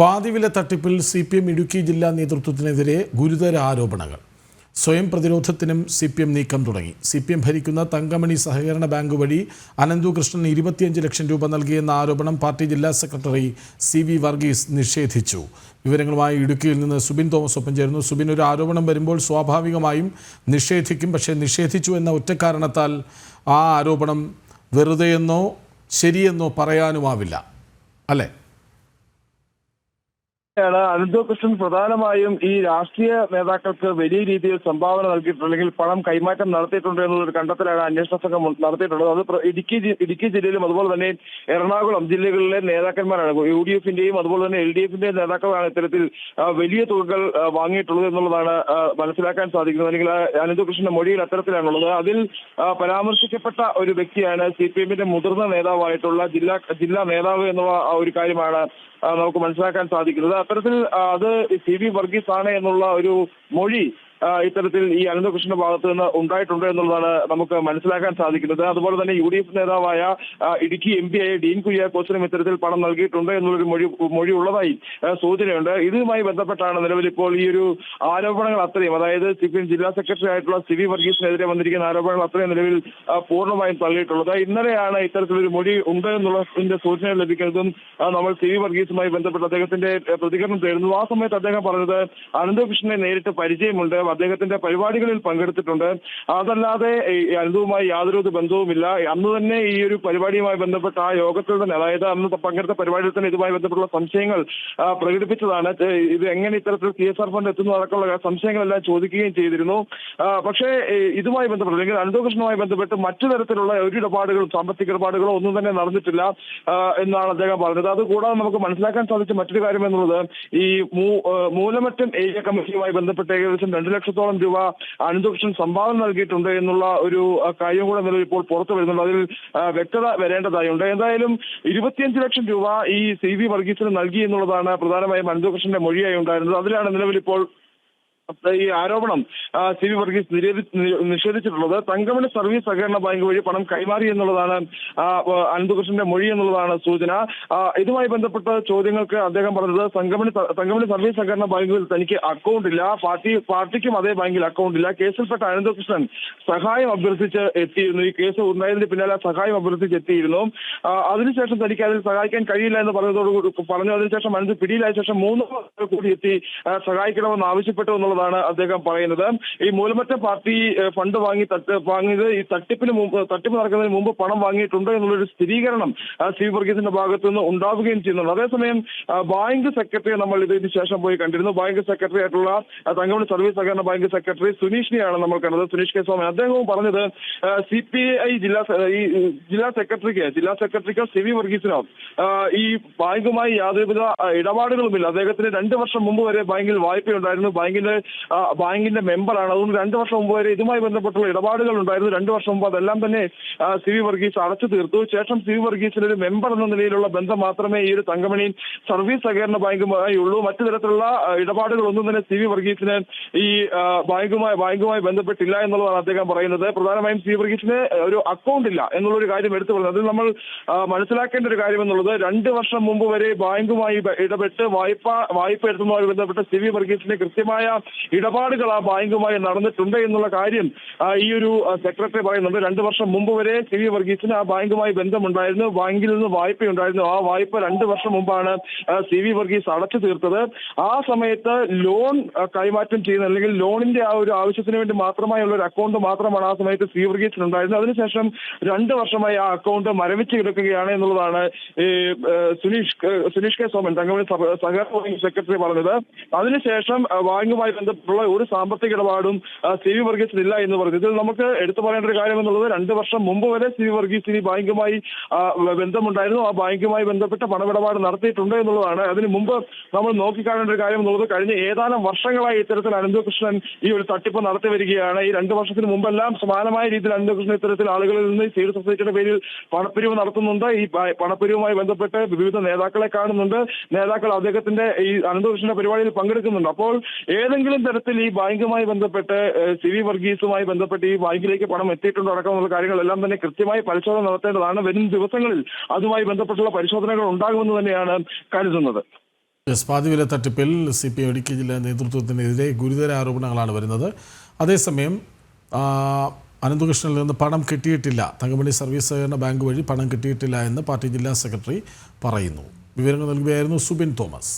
പാതിവില തട്ടിപ്പിൽ C P M Idukki ജില്ലാ നേതൃത്വത്തിനെതിരെ ഗുരുതര ആരോപണങ്ങൾ. സ്വയം പ്രതിരോധത്തിനും സി പി എം നീക്കം തുടങ്ങി. സി പി എം ഭരിക്കുന്ന തങ്കമണി സഹകരണ ബാങ്ക് വഴി അനന്തു കൃഷ്ണൻ ഇരുപത്തിയഞ്ച് ലക്ഷം രൂപ നൽകിയെന്ന ആരോപണം പാർട്ടി ജില്ലാ സെക്രട്ടറി സി വി വർഗീസ് നിഷേധിച്ചു. വിവരങ്ങളുമായി ഇടുക്കിയിൽ നിന്ന് സുബിൻ തോമസ് ഒപ്പം ചേരുന്നു. സുബിൻ ഒരു ആരോപണം വരുമ്പോൾ സ്വാഭാവികമായും നിഷേധിക്കും പക്ഷേ നിഷേധിച്ചു എന്ന ഒറ്റ കാരണത്താൽ ആ ആരോപണം വെറുതെയെന്നോ ശരിയെന്നോ പറയാനുമാവില്ല. അല്ലേ? ാണ് അനന്തു കൃഷ്ണൻ പ്രധാനമായും ഈ രാഷ്ട്രീയ നേതാക്കൾക്ക് വലിയ രീതിയിൽ സംഭാവന നൽകിയിട്ടുണ്ട് അല്ലെങ്കിൽ പണം കൈമാറ്റം നടത്തിയിട്ടുണ്ട് എന്നുള്ളൊരു കണ്ടെത്തലാണ് അന്വേഷണ സംഘം നടത്തിയിട്ടുള്ളത്. അത് ഇടുക്കി ഇടുക്കി ജില്ലയിലും അതുപോലെ തന്നെ എറണാകുളം ജില്ലകളിലെ നേതാക്കന്മാരാണ്. യു ഡി എഫിന്റെയും അതുപോലെ തന്നെ എൽ ഡി എഫിന്റെയും നേതാക്കളാണ് ഇത്തരത്തിൽ വലിയ തുകകൾ വാങ്ങിയിട്ടുള്ളത് എന്നുള്ളതാണ് മനസ്സിലാക്കാൻ സാധിക്കുന്നത്. അല്ലെങ്കിൽ അനന്തോ കൃഷ്ണന്റെ മൊഴിയിൽ അത്തരത്തിലാണുള്ളത്. അതിൽ പരാമർശിക്കപ്പെട്ട ഒരു വ്യക്തിയാണ് സി പി എമ്മിന്റെ മുതിർന്ന നേതാവായിട്ടുള്ള ജില്ലാ ജില്ലാ നേതാവ് എന്നുള്ള ഒരു കാര്യമാണ് നമുക്ക് മനസ്സിലാക്കാൻ സാധിക്കുന്നത്. അത്തരത്തിൽ അത് സി വി വർഗീസ് ആണ് എന്നുള്ള ഒരു മൊഴി ഇത്തരത്തിൽ ഈ അനന്തകൃഷ്ണന്റെ ഭാഗത്ത് നിന്ന് ഉണ്ടായിട്ടുണ്ട് എന്നുള്ളതാണ് നമുക്ക് മനസ്സിലാക്കാൻ സാധിക്കുന്നത്. അതുപോലെ തന്നെ യു ഡി എഫ് നേതാവായ ഇടുക്കി എം പി ആയ ഡീൻ കുര്യാക്കോസിനും ഇത്തരത്തിൽ പണം നൽകിയിട്ടുണ്ട് എന്നുള്ളൊരു മൊഴി മൊഴി ഉള്ളതായി സൂചനയുണ്ട്. ഇതുമായി ബന്ധപ്പെട്ടാണ് നിലവിൽ ഇപ്പോൾ ഈ ഒരു ആരോപണങ്ങൾ അത്രയും അതായത് സി പി എം ജില്ലാ സെക്രട്ടറി ആയിട്ടുള്ള സി വി വർഗീസിനെതിരെ വന്നിരിക്കുന്ന ആരോപണങ്ങൾ അത്രയും നിലവിൽ പൂർണമായും തള്ളിയിട്ടുള്ളത്. ഇന്നലെയാണ് ഇത്തരത്തിലൊരു മൊഴി ഉണ്ട് എന്നുള്ളതിന്റെ സൂചന ലഭിക്കുന്നതും നമ്മൾ സി വി വർഗീസുമായി ബന്ധപ്പെട്ട് അദ്ദേഹത്തിന്റെ പ്രതികരണം തേടുന്നു. ആ സമയത്ത് അദ്ദേഹം പറഞ്ഞത് അനന്തകൃഷ്ണനെ നേരിട്ട് പരിചയമുണ്ട്. അദ്ദേഹത്തിന്റെ പരിപാടികളിൽ പങ്കെടുത്തിട്ടുണ്ട്. അതല്ലാതെ ഈ യാതൊരു ബന്ധവുമില്ല. അന്ന് തന്നെ ഈ ഒരു പരിപാടിയുമായി ബന്ധപ്പെട്ട ആ യോഗത്തിൽ തന്നെ അതായത് അന്ന് പങ്കെടുത്ത പരിപാടിയിൽ തന്നെ ഇതുമായി ബന്ധപ്പെട്ടുള്ള സംശയങ്ങൾ പ്രകടിപ്പിച്ചതാണ്. ഇത് എങ്ങനെ ഇത്തരത്തിൽ സി എസ് ആർ ഫണ്ട് എത്തുന്നു അടക്കമുള്ള സംശയങ്ങളെല്ലാം ചോദിക്കുകയും ചെയ്തിരുന്നു. പക്ഷേ ഇതുമായി ബന്ധപ്പെട്ട് അല്ലെങ്കിൽ അനന്തകൃഷ്ണനുമായി ബന്ധപ്പെട്ട് മറ്റു തരത്തിലുള്ള ഒരു ഇടപാടുകളും സാമ്പത്തിക ഇടപാടുകളോ ഒന്നും തന്നെ നടന്നിട്ടില്ല എന്നാണ് അദ്ദേഹം പറഞ്ഞത്. അതുകൂടാതെ നമുക്ക് മനസ്സിലാക്കാൻ സാധിച്ച മറ്റൊരു കാര്യം എന്നുള്ളത് ഈ മൂലമറ്റം ഏരിയ കമ്മിറ്റിയുമായി ബന്ധപ്പെട്ട് ഏകദേശം രണ്ട് ലക്ഷത്തോളം രൂപ അനന്തകൃഷ്ണൻ സംഭാവന നൽകിയിട്ടുണ്ട് എന്നുള്ള ഒരു കാര്യം കൂടെ നിലവിൽ ഇപ്പോൾ പുറത്തു വരുന്നുണ്ട്. അതിൽ വ്യക്തത വരേണ്ടതായുണ്ട് എന്തായാലും ഇരുപത്തിയഞ്ച് ലക്ഷം രൂപ ഈ സി വി വർഗീസിന് നൽകി എന്നുള്ളതാണ് പ്രധാനമായും അനന്തകൃഷ്ണന്റെ മൊഴിയായി ഉണ്ടായിരുന്നത്. അതിലാണ് നിലവിൽ ഇപ്പോൾ ഈ ആരോപണം സി വി വർഗീസ് നിഷേധിച്ചിട്ടുള്ളത് തങ്കമണി സർവീസ് സഹകരണ ബാങ്ക് വഴി പണം കൈമാറി എന്നുള്ളതാണ് അനന്തകൃഷ്ണന്റെ മൊഴി എന്നുള്ളതാണ് സൂചന. ഇതുമായി ബന്ധപ്പെട്ട ചോദ്യങ്ങൾക്ക് അദ്ദേഹം പറഞ്ഞത് തങ്കമണി തങ്കമണി സർവീസ് സഹകരണ ബാങ്കിൽ തനിക്ക് അക്കൗണ്ട് ഇല്ല പാർട്ടി പാർട്ടിക്കും അതേ ബാങ്കിൽ അക്കൗണ്ട് ഇല്ല. കേസിൽപ്പെട്ട അനന്തകൃഷ്ണൻ സഹായം അഭ്യർത്ഥിച്ച് എത്തിയിരുന്നു. ഈ കേസ് ഉണ്ടായതിന് പിന്നാലെ സഹായം അഭ്യർത്ഥിച്ച് എത്തിയിരുന്നു. അതിനുശേഷം തനിക്ക് അതിൽ സഹായിക്കാൻ കഴിയില്ല എന്ന് പറഞ്ഞതോടുകൂടി പറഞ്ഞു. അതിനുശേഷം അനന്ത് പിടിയിലായ ശേഷം മൂന്ന് കൂടി എത്തി സഹായിക്കണമെന്ന് ആവശ്യപ്പെട്ടു എന്നുള്ളതാണ് അദ്ദേഹം പറയുന്നത്. ഈ മൂലമറ്റ പാർട്ടി ഫണ്ട് വാങ്ങി തട്ട് വാങ്ങിയത് ഈ തട്ടിപ്പിന് മുമ്പ് തട്ടിപ്പ് നടക്കുന്നതിന് മുമ്പ് പണം വാങ്ങിയിട്ടുണ്ട് എന്നുള്ളൊരു സ്ഥിരീകരണം സി വർഗീസിന്റെ ഭാഗത്തു നിന്ന് ഉണ്ടാവുകയും ചെയ്യുന്നുണ്ട്. അതേസമയം ബാങ്ക് സെക്രട്ടറിയെ നമ്മൾ ഇതിന് ശേഷം പോയി കണ്ടിരുന്നു. ബാങ്ക് സെക്രട്ടറി ആയിട്ടുള്ള തങ്കമണി സർവീസ് സഹകരണ ബാങ്ക് സെക്രട്ടറി സുനീഷിനെയാണ് നമ്മൾ കണ്ടത്. സുനീഷ് കെ. സ്വാമി. അദ്ദേഹവും പറഞ്ഞത് സി പി ഐ ജില്ലാ ഈ ജില്ലാ സെക്രട്ടറിക്ക് ജില്ലാ സെക്രട്ടറിക്കോ സി വി വർഗീസിനോ ഈ ബാങ്കുമായി യാതൊരുവിധ ഇടപാടുകളുമില്ല. അദ്ദേഹത്തിന് രണ്ട് വർഷം മുമ്പ് വരെ ബാങ്കിൽ വായ്പയുണ്ടായിരുന്നു. ബാങ്കിന്റെ ബാങ്കിന്റെ മെമ്പറാണ് അതുകൊണ്ട് രണ്ടു വർഷം മുമ്പ് വരെ ഇതുമായി ബന്ധപ്പെട്ടുള്ള ഇടപാടുകൾ ഉണ്ടായിരുന്നു. രണ്ടു വർഷം മുമ്പ് അതെല്ലാം തന്നെ സി വി വർഗീസ് അടച്ചു തീർത്തു. ശേഷം സി വി വർഗീസിന് ഒരു മെമ്പർ എന്ന നിലയിലുള്ള ബന്ധം മാത്രമേ ഈ ഒരു തങ്കമണി സർവീസ് സഹകരണ ബാങ്കുമായി ഉള്ളൂ. മറ്റു തരത്തിലുള്ള ഇടപാടുകളൊന്നും തന്നെ സി വി വർഗീസിന് ഈ ബാങ്കുമായി ബാങ്കുമായി ബന്ധപ്പെട്ടില്ല എന്നുള്ളതാണ് അദ്ദേഹം പറയുന്നത്. പ്രധാനമായും സി വർഗീസിന് ഒരു അക്കൗണ്ട് ഇല്ല എന്നുള്ള ഒരു കാര്യം എടുത്തു പറയുന്നത് അതിൽ നമ്മൾ മനസ്സിലാക്കേണ്ട ഒരു കാര്യം എന്നുള്ളത് രണ്ട് വർഷം മുമ്പ് വരെ ബാങ്കുമായി ഇടപെട്ട് വായ്പ വായ്പ എടുത്തതുമായി ബന്ധപ്പെട്ട് സി വി വർഗീസിന് കൃത്യമായ ഇടപാടുകൾ ആ ബാങ്കുമായി നടന്നിട്ടുണ്ട് എന്നുള്ള കാര്യം ഈ ഒരു സെക്രട്ടറി പറയുന്നുണ്ട്. രണ്ടു വർഷം മുമ്പ് വരെ സി വി വർഗീസിന് ആ ബാങ്കുമായി ബന്ധമുണ്ടായിരുന്നു. ബാങ്കിൽ നിന്ന് വായ്പയുണ്ടായിരുന്നു. ആ വായ്പ രണ്ട് വർഷം മുമ്പാണ് സി വി വർഗീസ് അടച്ചു തീർത്തത്. ആ സമയത്ത് ലോൺ കൈമാറ്റം ചെയ്യുന്ന അല്ലെങ്കിൽ ലോണിന്റെ ആ ഒരു ആവശ്യത്തിന് വേണ്ടി മാത്രമായുള്ള ഒരു അക്കൗണ്ട് മാത്രമാണ് ആ സമയത്ത് സി വർഗീസിന് ഉണ്ടായിരുന്നത് അതിനുശേഷം രണ്ട് വർഷമായി ആ അക്കൗണ്ട് മരവിച്ച് കിടക്കുകയാണ് എന്നുള്ളതാണ് സുനീഷ് സുനീഷ് കെ സോമൻ തങ്ങളുടെ സഹകരണ സെക്രട്ടറി പറഞ്ഞത്. അതിനുശേഷം ബാങ്കുമായി ബന്ധപ്പെട്ടുള്ള ഒരു സാമ്പത്തിക ഇടപാടും സി വി വർഗീസിന് ഇല്ല എന്ന് പറഞ്ഞു. ഇതിൽ നമുക്ക് എടുത്തു പറയേണ്ട ഒരു കാര്യം എന്നുള്ളത് രണ്ട് വർഷം മുമ്പ് വരെ സി വി വർഗീസിന് ബാങ്കുമായി ബന്ധമുണ്ടായിരുന്നു. ആ ബാങ്കുമായി ബന്ധപ്പെട്ട പണമിടപാട് നടത്തിയിട്ടുണ്ട് എന്നുള്ളതാണ്. അതിന് മുമ്പ് നമ്മൾ നോക്കിക്കാണേണ്ട ഒരു കാര്യം എന്നുള്ളത് കഴിഞ്ഞ ഏതാനും വർഷങ്ങളായി ഇത്തരത്തിൽ അനന്തകൃഷ്ണൻ ഈ ഒരു തട്ടിപ്പ് നടത്തി വരികയാണ്. ഈ രണ്ട് വർഷത്തിന് മുമ്പെല്ലാം സമാനമായ രീതിയിൽ അനന്തകൃഷ്ണൻ ഇത്തരത്തിൽ ആളുകളിൽ നിന്ന് സിവിൽ സൊസൈറ്റിയുടെ പേരിൽ പണപ്പിരിവ് നടത്തുന്നുണ്ട്. ഈ പണപ്പിരിവുമായി ബന്ധപ്പെട്ട് വിവിധ നേതാക്കളെ കാണുന്നുണ്ട്. നേതാക്കൾ അദ്ദേഹത്തിന്റെ ഈ അനന്തകൃഷ്ണന്റെ പരിപാടിയിൽ പങ്കെടുക്കുന്നുണ്ട്. അപ്പോൾ ഏതെങ്കിലും തരത്തിൽ ഈ ബാങ്കുമായി ബന്ധപ്പെട്ട് സി വി വർഗീസുമായി ബന്ധപ്പെട്ട് ഈ ബാങ്കിലേക്ക് പണം എത്തിയിട്ടുണ്ടോ. അടക്കമുള്ള കാര്യങ്ങളെല്ലാം തന്നെ കൃത്യമായി പരിശോധന നടത്തേണ്ടതാണ്. വരും ദിവസങ്ങളിൽ അതുമായി ബന്ധപ്പെട്ടുള്ള പരിശോധനകൾ ഉണ്ടാകുമെന്ന് തന്നെയാണ് കരുതുന്നത്. എസ് പാതിവില തട്ടിപ്പിൽ സി പി ഇടുക്കി ജില്ലാ നേതൃത്വത്തിനെതിരെ ഗുരുതര ആരോപണങ്ങളാണ് വരുന്നത്. അതേസമയം അനന്തകൃഷ്ണനിൽ നിന്ന് പണം കിട്ടിയിട്ടില്ല. തങ്കമണി സർവീസ് സഹകരണ ബാങ്ക് വഴി പണം കിട്ടിയിട്ടില്ല എന്ന് പാർട്ടി ജില്ലാ സെക്രട്ടറി പറയുന്നു. വിവരങ്ങൾ നൽകുകയായിരുന്നു സുബിൻ തോമസ്.